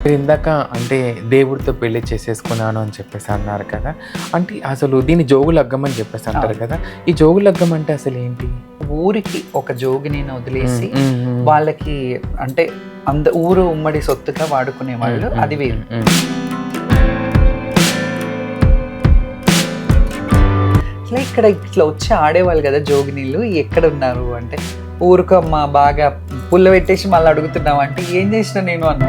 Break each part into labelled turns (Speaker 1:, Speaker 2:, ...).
Speaker 1: మీరు ఇందాక అంటే దేవుడితో పెళ్ళి చేసేసుకున్నాను అని చెప్పేసి అన్నారు కదా. అంటే అసలు దీన్ని జోగు లగ్గం అని చెప్పేసి అంటారు. కదా. ఈ జోగు లగ్గం అంటే అసలు ఏంటి?
Speaker 2: ఊరికి ఒక జోగిని వదిలేసి వాళ్ళకి అంటే అంద ఊరు ఉమ్మడి సొత్తుగా వాడుకునే వాళ్ళు అది వేరు. ఇట్లా ఇక్కడ ఇట్లా వచ్చి ఆడేవాళ్ళు కదా జోగినీళ్ళు ఎక్కడ ఉన్నారు అంటే ఊరుకమ్మ బాగా పుల్ల పెట్టేసి మళ్ళీ అడుగుతున్నావు అంటే ఏం చేసిన నేను అన్నా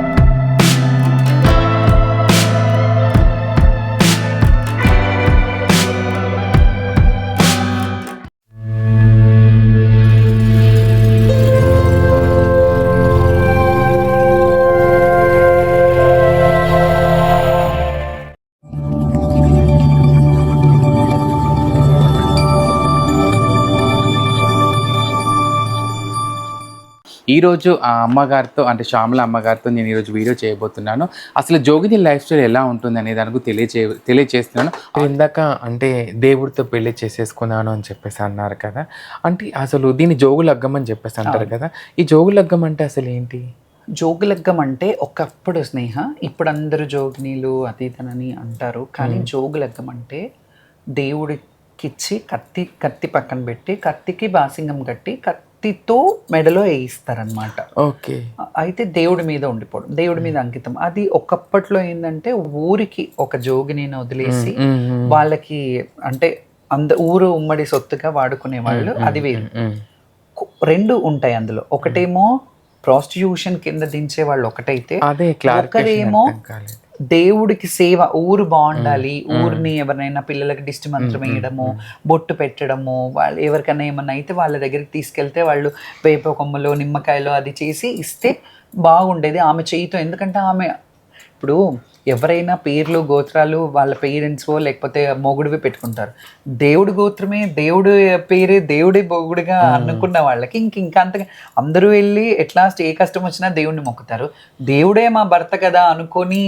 Speaker 1: ఈ రోజు ఆ అమ్మగారితో అంటే శ్యామల అమ్మగారితో నేను ఈరోజు వీడియో చేయబోతున్నాను. అసలు జోగిని లైఫ్ స్టైల్ ఎలా ఉంటుంది అనే దానికి తెలియచే తెలియచేస్తున్నాను. ఇందాక అంటే దేవుడితో పెళ్ళి చేసేసుకున్నాను అని చెప్పేసి అన్నారు కదా. అంటే అసలు దీన్ని జోగు లగ్గం అని చెప్పేసి అంటారు. కదా. ఈ జోగు లగ్గం అంటే అసలు ఏంటి?
Speaker 2: జోగులగ్గం అంటే ఒకప్పుడు స్నేహ ఇప్పుడు అందరూ జోగినీలు అతీతనని అంటారు. కానీ జోగులగ్గం అంటే దేవుడికిచ్చి కత్తి కత్తి పక్కన పెట్టి కత్తికి బాసింగం కట్టి కత్తితో మెడలో వేయిస్తారనమాట
Speaker 1: ఓకే.
Speaker 2: అయితే దేవుడి మీద ఉండిపోవడం దేవుడి మీద అంకితం. అది ఒకప్పట్లో ఏంటంటే ఊరికి ఒక జోగిని వదిలేసి వాళ్ళకి అంటే అంద ఊరు ఉమ్మడి సొత్తుగా వాడుకునే వాళ్ళు అది వేరు. రెండు ఉంటాయి అందులో. ఒకటేమో ప్రాస్టిట్యూషన్ కింద దించే వాళ్ళు ఒకటైతే ఒకరేమో దేవుడికి సేవ ఊరు బాగుండాలి. ఊరిని ఎవరినైనా పిల్లలకి దిష్టి మంత్రం వేయడము బొట్టు పెట్టడము వాళ్ళు ఎవరికైనా ఏమన్నా అయితే వాళ్ళ దగ్గరికి తీసుకెళ్తే వాళ్ళు వేప కొమ్మలో నిమ్మకాయలో అది చేసి ఇస్తే బాగుండేది ఆమె చేయితో. ఎందుకంటే ఆమె ఇప్పుడు ఎవరైనా పేర్లు గోత్రాలు వాళ్ళ పేరెంట్స్ లేకపోతే మొగుడివి పెట్టుకుంటారు. దేవుడి గోత్రమే దేవుడి పేరే దేవుడి మొగుడుగా అనుకున్న వాళ్ళకి ఇంక ఇంకా అంతగా అందరూ వెళ్ళి ఎట్లాస్ట్ ఏ కష్టం వచ్చినా దేవుడిని మొక్కుతారు. దేవుడే మా భర్త కదా అనుకొని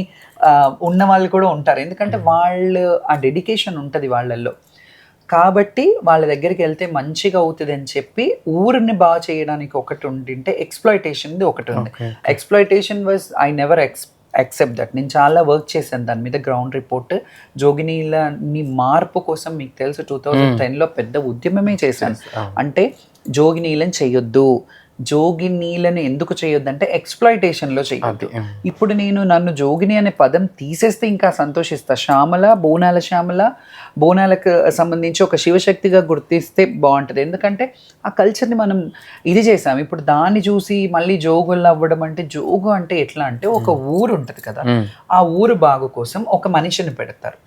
Speaker 2: ఉన్న వాళ్ళు కూడా ఉంటారు. ఎందుకంటే వాళ్ళు ఆ డెడికేషన్ ఉంటుంది వాళ్ళల్లో. కాబట్టి వాళ్ళ దగ్గరికి వెళ్తే మంచిగా అవుతుంది అని చెప్పి ఊరిని బాగా చేయడానికి ఒకటి ఉండింటే ఎక్స్ప్లాయిటేషన్ది ఒకటి ఉంది. Exploitation was I never ex accept that నేను చాలా వర్క్ చేశాను దాని మీద గ్రౌండ్ రిపోర్ట్ జోగినీలని మార్పు కోసం మీకు తెలుసు టూ థౌజండ్ టెన్లో పెద్ద ఉద్యమమే చేశాను. అంటే జోగినీలను చేయొద్దు. జోగినీలను ఎందుకు చేయొద్దు అంటే ఎక్స్ప్లాయిటేషన్లో చేయొద్దు. ఇప్పుడు నేను నన్ను జోగిని అనే పదం తీసేస్తే ఇంకా సంతోషిస్తా. శ్యామల బోనాల శ్యామల బోనాలకు సంబంధించి ఒక శివశక్తిగా గుర్తిస్తే బాగుంటుంది. ఎందుకంటే ఆ కల్చర్ని మనం ఇది చేసాం. ఇప్పుడు దాన్ని చూసి మళ్ళీ జోగులు అవ్వడం అంటే జోగు అంటే ఎట్లా అంటే ఒక ఊరు ఉంటుంది కదా. ఆ ఊరు బాగు కోసం ఒక మనిషిని పెడతారు.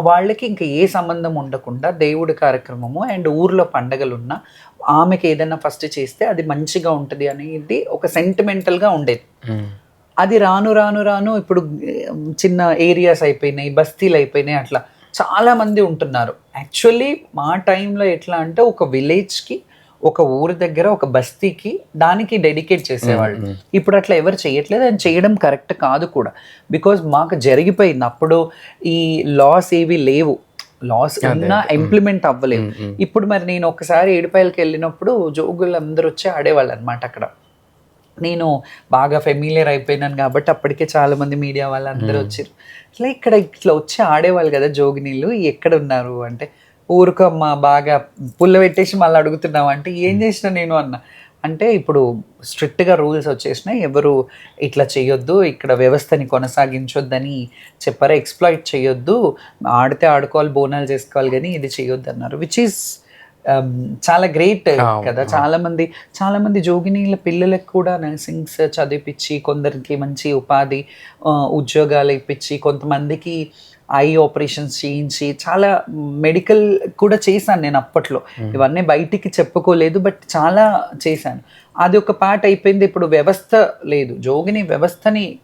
Speaker 2: వాళ్ళకి ఇంకా ఏ సంబంధం ఉండకుండా దేవుడి కార్యక్రమము అండ్ ఊర్లో పండగలు ఉన్నా ఆమెకి ఏదైనా ఫస్ట్ చేస్తే అది మంచిగా ఉంటుంది అనేది ఒక సెంటిమెంటల్గా ఉండేది. అది రాను రాను రాను ఇప్పుడు చిన్న ఏరియాస్ అయిపోయినాయి బస్తీలు అయిపోయినాయి అట్లా. చాలా మంది ఉంటున్నారు. యాక్చువల్లీ మా టైంలో ఎట్లా అంటే ఒక విలేజ్కి ఒక ఊరి దగ్గర ఒక బస్తీకి దానికి డెడికేట్ చేసేవాళ్ళు. ఇప్పుడు అట్లా ఎవరు చేయట్లేదు. అని చేయడం కరెక్ట్ కాదు కూడా. బికాజ్ మాకు జరిగిపోయింది. అప్పుడు ఈ లాస్ ఏవి లేవు. లాస్ ఉన్నా ఇంప్లిమెంట్ అవ్వలేదు. ఇప్పుడు మరి నేను ఒకసారి ఏడుపాయలకి వెళ్ళినప్పుడు జోగులు అందరూ వచ్చి ఆడేవాళ్ళు అనమాట అక్కడ. నేను బాగా ఫెమిలియర్ అయిపోయినాను కాబట్టి అప్పటికే చాలా మంది మీడియా వాళ్ళందరూ వచ్చారు. ఇట్లా ఇక్కడ ఇట్లా వచ్చి ఆడేవాళ్ళు కదా జోగినీళ్ళు. ఎక్కడ ఉన్నారు అంటే ఊరుకమ్మ బాగా పుల్ల పెట్టేసి మళ్ళీ అడుగుతున్నావు అంటే ఏం చేసిన నేను అన్న. అంటే ఇప్పుడు స్ట్రిక్ట్గా రూల్స్ వచ్చేసినాయి ఎవరు ఇట్లా చేయొద్దు ఇక్కడ వ్యవస్థని కొనసాగించొద్దని చెప్పారు ఎక్స్ప్లాయిట్ చేయొద్దు ఆడితే ఆడుకోవాలి బోనాలు చేసుకోవాలి కానీ ఇది చేయొద్దు అన్నారు. విచ్ ఈస్ చాలా గ్రేట్ కదా. చాలా మంది చాలా మంది జోగినీల పిల్లలకు కూడా నర్సింగ్స్ చదివిపించి కొందరికి మంచి ఉపాధి ఉద్యోగాలు ఇప్పించి కొంతమందికి ఐ ఆపరేషన్స్ చేయించి చాలా మెడికల్ కూడా చేశాను నేను అప్పట్లో. ఇవన్నీ బయటికి చెప్పుకోలేదు బట్ చాలా చేశాను. అది ఒక పార్ట్ అయిపోయింది. ఇప్పుడు వ్యవస్థ లేదు. జోగిని వ్యవస్థని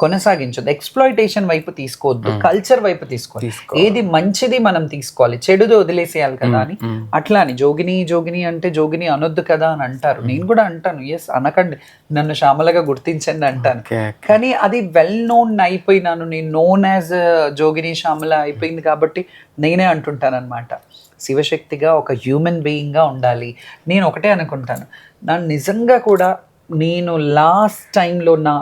Speaker 2: కొనసాగించొద్దు. ఎక్స్ప్లాయిటేషన్ వైపు తీసుకోవద్దు. కల్చర్ వైపు తీసుకోవాలి.
Speaker 1: తీసుకో
Speaker 2: ఏది మంచిది మనం తీసుకోవాలి. చెడుది వదిలేసేయాలి కదా అని. అట్లా అని. జోగిని జోగిని అంటే జోగిని అనొద్దు కదా అని అంటారు. నేను కూడా అంటాను. ఎస్ అనకండి. నన్ను శ్యామలగా గుర్తించండి అంటాను. కానీ అది వెల్ నోన్ అయిపోయినాను. నేను నోన్ యాజ్ జోగిని శ్యామల అయిపోయింది కాబట్టి నేనే అంటుంటాను అనమాట శివశక్తిగా ఒక హ్యూమన్ బీయింగ్గా ఉండాలి. నేను ఒకటే అనుకుంటాను. నన్ను నిజంగా కూడా నేను లాస్ట్ టైంలో నా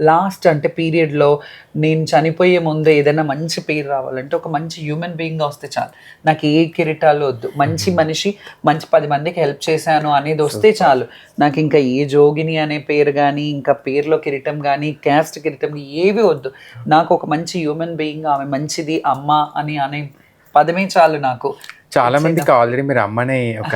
Speaker 2: లాస్ట్ అంటే పీరియడ్లో నేను చనిపోయే ముందు ఏదైనా మంచి పేరు రావాలంటే ఒక మంచి హ్యూమన్ బీయింగ్గా వస్తే చాలు. నాకు ఏ కిరీటాలు వద్దు. మంచి మనిషి మంచి పది మందికి హెల్ప్ చేశాను అనేది వస్తే చాలు. నాకు ఇంకా ఏ జోగిని అనే పేరు కానీ ఇంకా పేరులో కిరీటం కానీ క్యాస్ట్ కిరీటం ఏవి వద్దు. నాకు ఒక మంచి హ్యూమన్ బీయింగ్ ఆమె మంచిది అమ్మ అని అనే పదమే చాలు నాకు.
Speaker 1: చాలా మందికి ఆల్రెడీ మీరు అమ్మనే ఒక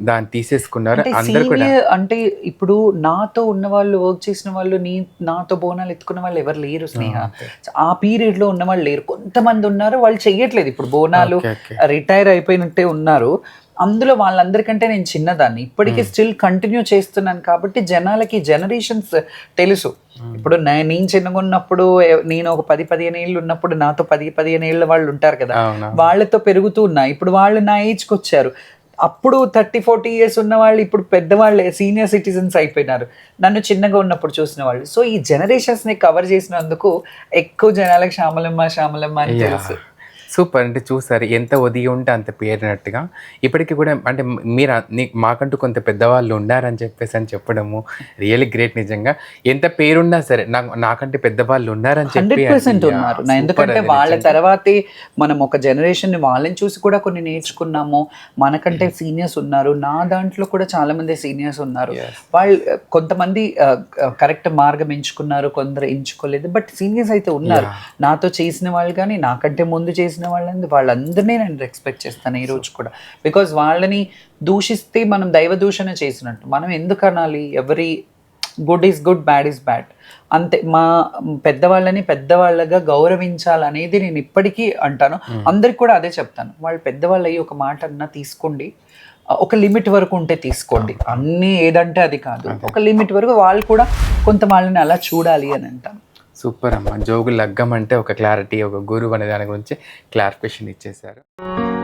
Speaker 1: దాన్ని తీసేసుకున్నారు.
Speaker 2: అంటే
Speaker 1: అందరు కూడా.
Speaker 2: senior అంటే ఇప్పుడు నాతో ఉన్న వాళ్ళు వర్క్ చేసిన వాళ్ళు నీ నాతో బోనాలు ఎత్తుకున్న వాళ్ళు ఎవరు లేరు స్నేహ. ఆ పీరియడ్లో ఉన్న వాళ్ళు లేరు. కొంతమంది ఉన్నారు వాళ్ళు చెయ్యట్లేదు. ఇప్పుడు బోనాలు. రిటైర్ అయిపోయినట్టే ఉన్నారు. అందులో వాళ్ళందరికంటే నేను చిన్నదాన్ని. ఇప్పటికీ స్టిల్ కంటిన్యూ చేస్తున్నాను కాబట్టి జనాలకి జనరేషన్స్ తెలుసు. ఇప్పుడు నేను చిన్నగా ఉన్నప్పుడు నేను ఒక పది పదిహేను ఏళ్ళు ఉన్నప్పుడు నాతో పది పదిహేను ఏళ్ళ వాళ్ళు ఉంటారు కదా. వాళ్ళతో పెరుగుతూ ఉన్నా. ఇప్పుడు వాళ్ళు నా ఏజ్కి వచ్చారు. అప్పుడు థర్టీ ఫార్టీ ఇయర్స్ ఉన్న వాళ్ళు ఇప్పుడు పెద్దవాళ్ళే సీనియర్ సిటిజన్స్ అయిపోయినారు. నన్ను చిన్నగా ఉన్నప్పుడు చూసిన వాళ్ళు. సో ఈ జనరేషన్స్ని కవర్ చేసినందుకు ఎక్కువ జనాలకు శ్యామలమ్మ శ్యామలమ్మ అని తెలుసు.
Speaker 1: సూపర్ అంటే చూసారు. ఎంత ఒదిగి ఉంటే అంత పేరినట్టుగా. ఇప్పటికీ కూడా అంటే మీరు మాకంటూ కొంత పెద్దవాళ్ళు ఉండారని చెప్పేసి అని చెప్పడము రియల్లీ గ్రేట్ నిజంగా. ఎంత పేరున్నా సరే నాకు నాకంటే పెద్దవాళ్ళు ఉన్నారని చెప్పి
Speaker 2: ఉన్నారు. ఎందుకంటే వాళ్ళ. తర్వాతే మనం ఒక జనరేషన్ని వాళ్ళని చూసి కూడా కొన్ని నేర్చుకున్నాము. మనకంటే సీనియర్స్ ఉన్నారు. నా దాంట్లో కూడా చాలా మంది సీనియర్స్ ఉన్నారు. వాళ్ళు కొంతమంది కరెక్ట్ మార్గం ఎంచుకున్నారు కొందరు ఎంచుకోలేదు. బట్ సీనియర్స్ అయితే ఉన్నారు. నాతో చేసిన వాళ్ళు కానీ నాకంటే ముందు చేసిన వాళ్ళని వాళ్ళందరినీ నేను రెస్పెక్ట్ చేస్తాను ఈ రోజు కూడా. బికాజ్ వాళ్ళని దూషిస్తే మనం దైవ దూషణ చేసినట్టు. మనం ఎందుకు అనాలి? ఎవరి good is good bad is bad అంతే మా పెద్దవాళ్ళని పెద్దవాళ్ళగా గౌరవించాలనేది నేను ఇప్పటికీ అంటాను. అందరికి కూడా అదే చెప్తాను. వాళ్ళు పెద్దవాళ్ళు అయ్యి ఒక మాట అన్నా తీసుకోండి. ఒక లిమిట్ వరకు ఉంటే తీసుకోండి. అన్నీ ఏదంటే అది కాదు. ఒక లిమిట్ వరకు వాళ్ళు కూడా కొంత వాళ్ళని అలా చూడాలి అని అంటాను.
Speaker 1: సూపర్ అమ్మ. జోగు లగ్గం అంటే ఒక క్లారిటీ ఒక గురువు అనే దాని గురించి క్లారిఫికేషన్ ఇచ్చేశారు.